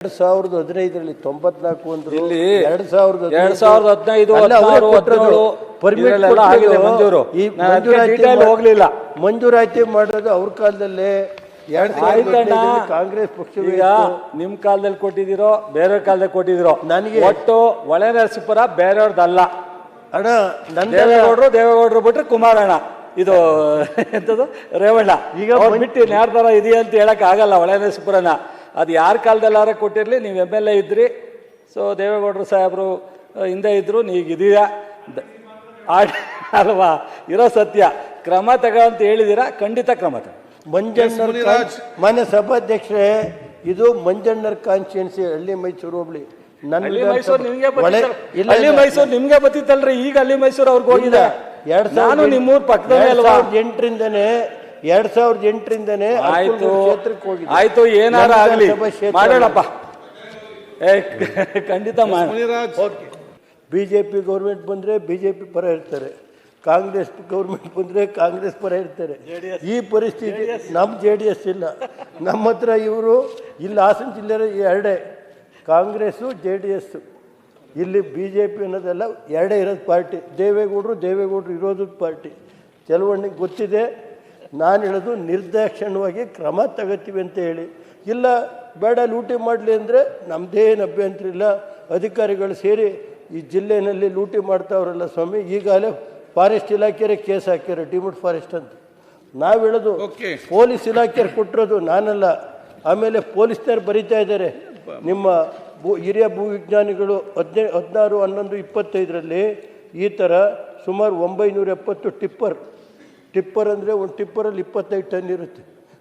ಎರಡ್ ಸಾವಿರದ ಹದಿನೈದರಲ್ಲಿ ತೊಂಬತ್ನಾಲ್ಕು ಒಂದು ಇಲ್ಲಿ ಎರಡ್ ಸಾವಿರದ ಎರಡ್ ಸಾವಿರದ ಹದಿನೈದು ಹದಿನಾರು ಹದಿನೇಳು ಇದರಲ್ಲೆಲ್ಲ ಆಗಿದೆ ಮಂಜೂರು. ಈ ಮಂಜೂರಾತಿ ಹೋಗ್ಲಿಲ್ಲ. ಮಂಜೂರಾತಿ ಮಾಡೋದು ಅವ್ರ ಕಾಲದಲ್ಲೇ ಎರಡ್ ಸಾವಿರದ ಕಾಂಗ್ರೆಸ್ ಪಕ್ಷ ಈಗ. ನಿಮ್ ಕಾಲದಲ್ಲಿ ಕೊಟ್ಟಿದ್ದೀರೋ ಬೇರೆ ಕಾಲದಲ್ಲಿ ಕೊಟ್ಟಿದ್ದೀರೋ ನನಗೆ- ಒಟ್ಟು ಒಳೆ ನರಸೀಪುರ ಬೇರೆಯವ್ರದ್ದಲ್ಲ. ಅಣ್ಣ ನಂದೆಲ್ಲ ದೇವೇಗೌಡರು ದೇವೇಗೌಡರು ಬಿಟ್ರೆ ಕುಮಾರಣ್ಣ. ಇದು ಎಂಥದ್ದು ರೇವಣ್ಣ. ಈಗ ಬಿಟ್ಟು ಯಾರ ತರ ಇದೆಯಾ ಅಂತ ಹೇಳಕ್ ಆಗಲ್ಲ ಒಳೆ ನರಸೀಪುರನ. ಅದು ಯಾರ ಕಾಲದಲ್ಲಾರ ಕೊಟ್ಟಿರಲಿ ನೀವು ಎಂ ಎಲ್ ಎ ಇದ್ರಿ. ಸೊ ದೇವೇಗೌಡರು ಸಾಹೇಬರು ಹಿಂದೆ ಇದ್ರು ನೀಗ ಇದೀಯಾ ದ- ಆಡ್- ಅಲ್ವಾ? ಇರೋ ಸತ್ಯ. ಕ್ರಮ ತಗೋ ಅಂತ ಹೇಳಿದಿರಾ ಖಂಡಿತ ಕ್ರಮ ತಗೋ. ಮಂಜಣ್ಣರ ಮುನಿರಾಜ್. ಮಾನ್ಯ ಸಭಾಧ್ಯಕ್ಷರೇ ಇದು ಮಂಜಣ್ಣರ ಕಾನ್ಸ್ಟಿಟ್ಯೂನ್ಸಿ ಹಳ್ಳಿ ಮೈಸೂರು ಹೋಗ್ಲಿ ನನ್ನ ಮೈಸೂರು ನಿಮ್ಗೆ ಹಳ್ಳಿ. ಮೈಸೂರು ನಿಮ್ಗೆ ಬತ್ತಿತ್ತಲ್ರಿ. ಈಗ ಹಳ್ಳಿ ಮೈಸೂರು ಅವ್ರಿಗೆ ಹೋಗಿದೆ. ಎರಡ್ ನಾನು ನಿಮ್ಮೂರು ಪಕ್ಕದಲ್ಲೇ ಅಲ್ವಾ? ಎಂಟರಿಂದನೇ ಎರಡ್ ಸಾವಿರದ ಎಂಟರಿಂದನೇ ಆಯ್ತು. ಕ್ಷೇತ್ರಕ್ಕೆ ಹೋಗಿ ಆಯ್ತು ಏನಾರ ಆಗಲಿ. ಮಾಡೋಣಪ್ಪ. ಏ ಖಂಡಿತ ಮಾರೀರಾ ಬಿ ಜೆ ಬಿಜೆಪಿ ಗೌರ್ಮೆಂಟ್ ಬಂದ್ರೆ ಬಿಜೆಪಿ ಪರ ಇರ್ತಾರೆ. ಕಾಂಗ್ರೆಸ್ ಗೌರ್ಮೆಂಟ್ ಬಂದ್ರೆ ಕಾಂಗ್ರೆಸ್ ಪರ ಇರ್ತಾರೆ. ಈ ಪರಿಸ್ಥಿತಿ ನಮ್ಮ ಜೆ ಡಿ ಎಸ್ ಇಲ್ಲ. ನಮ್ಮ ಹತ್ರ ಇವರು ಇಲ್ಲಿ ಹಾಸನ ಜಿಲ್ಲೆ ಎರಡೇ. Congress J D S. ಇಲ್ಲಿ ಬಿ ಜೆ ಪಿ ಅನ್ನೋದೆಲ್ಲ ಎರಡೇ ಇರೋದು ಪಾರ್ಟಿ. ದೇವೇಗೌಡರು ದೇವೇಗೌಡರು ಇರೋದು ಪಾರ್ಟಿ. ಕೆಲವಣ್ಣಿಗೆ ಗೊತ್ತಿದೆ. ನಾನು ಹೇಳೋದು ನಿರ್ದಾಕ್ಷಿಣ್ಯವಾಗಿ ಕ್ರಮ ತಗೋತೀವಿ ಅಂತ ಹೇಳಿ. ಇಲ್ಲ ಬೇಡ ಲೂಟಿ ಮಾಡಲಿ ಅಂದರೆ ನಮ್ಮದೇನು ಅಭ್ಯಂತರ ಇಲ್ಲ. ಅಧಿಕಾರಿಗಳು ಸೇರಿ ಈ ಜಿಲ್ಲೆಯಲ್ಲಿ ಲೂಟಿ ಮಾಡ್ತಾವ್ರಲ್ಲ ಸ್ವಾಮಿ ಈಗಾಗಲೇ ಫಾರೆಸ್ಟ್ ಇಲಾಖೆಯೇ ಕೇಸ್ ಹಾಕ್ಯಾರ ಡಿಮಿಡ್ ಫಾರೆಸ್ಟ್ ಅಂತ. ನಾವು ಹೇಳೋದು. ಪೊಲೀಸ್ ಇಲಾಖೆಯವ್ರು ಕೊಟ್ಟಿರೋದು ನಾನಲ್ಲ. ಆಮೇಲೆ ಪೊಲೀಸ್ನವ್ರು ಬರಿತಾ ಇದ್ದಾರೆ. ನಿಮ್ಮ ಭೂ ಹಿರಿಯ ಭೂವಿಜ್ಞಾನಿಗಳು ಹದಿನೈ ಹದಿನಾರು ಹನ್ನೊಂದು ಇಪ್ಪತ್ತೈದರಲ್ಲಿ ಈ ಥರ ಸುಮಾರು ಒಂಬೈನೂರ ಎಪ್ಪತ್ತು ಟಿಪ್ಪರ್ ಟಿಪ್ಪರ್ ಅಂದರೆ ಒಂದು ಟಿಪ್ಪರಲ್ಲಿ ಇಪ್ಪತ್ತೈದು ಟನ್ ಇರುತ್ತೆ.